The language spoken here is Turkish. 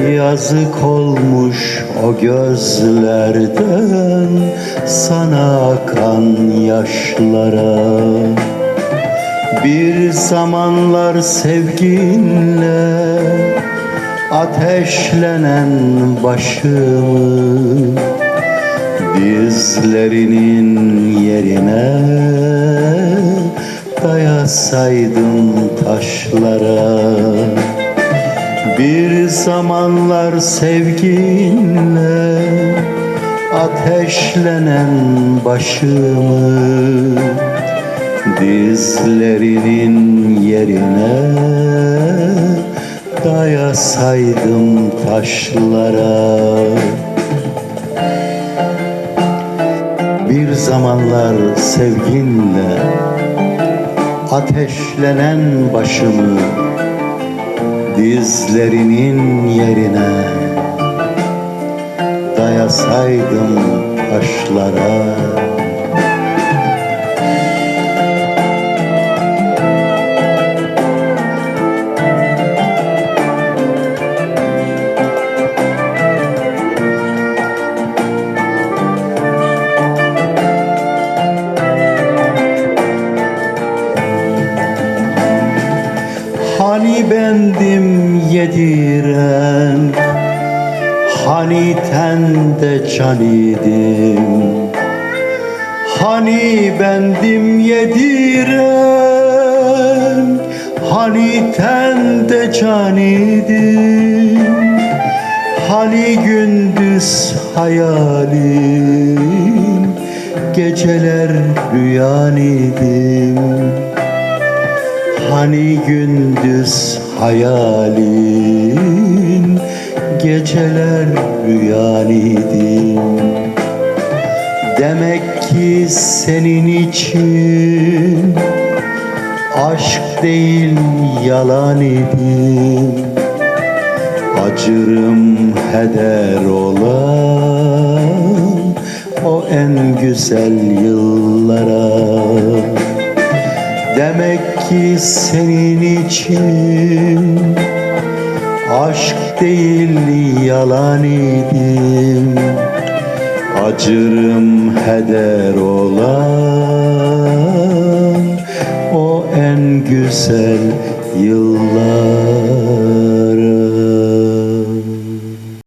Yazık olmuş o gözlerden Sana kan yaşlara. Bir zamanlar sevginle Ateşlenen başımı Dizlerinin yerine Dayasaydım taşlara bir zamanlar sevginle ateşlenen başımı Dizlerinin yerine dayasaydım taşlara. Bir zamanlar sevginle ateşlenen başımı dizlerinin yerine dayasaydım taşlara Hani bendim yediren Hani tende can idim? Hani bendim yediren Hani tende can idim? Hani gündüz hayalim? Geceler rüyan idim Hani gündüz hayalin Geceler rüyan idim Demek ki senin için Aşk değil yalan idim Acırım heder olan O en güzel yıllara Demek ki senin için Aşk değil yalan idim. Acırım heder olan O en güzel yıllar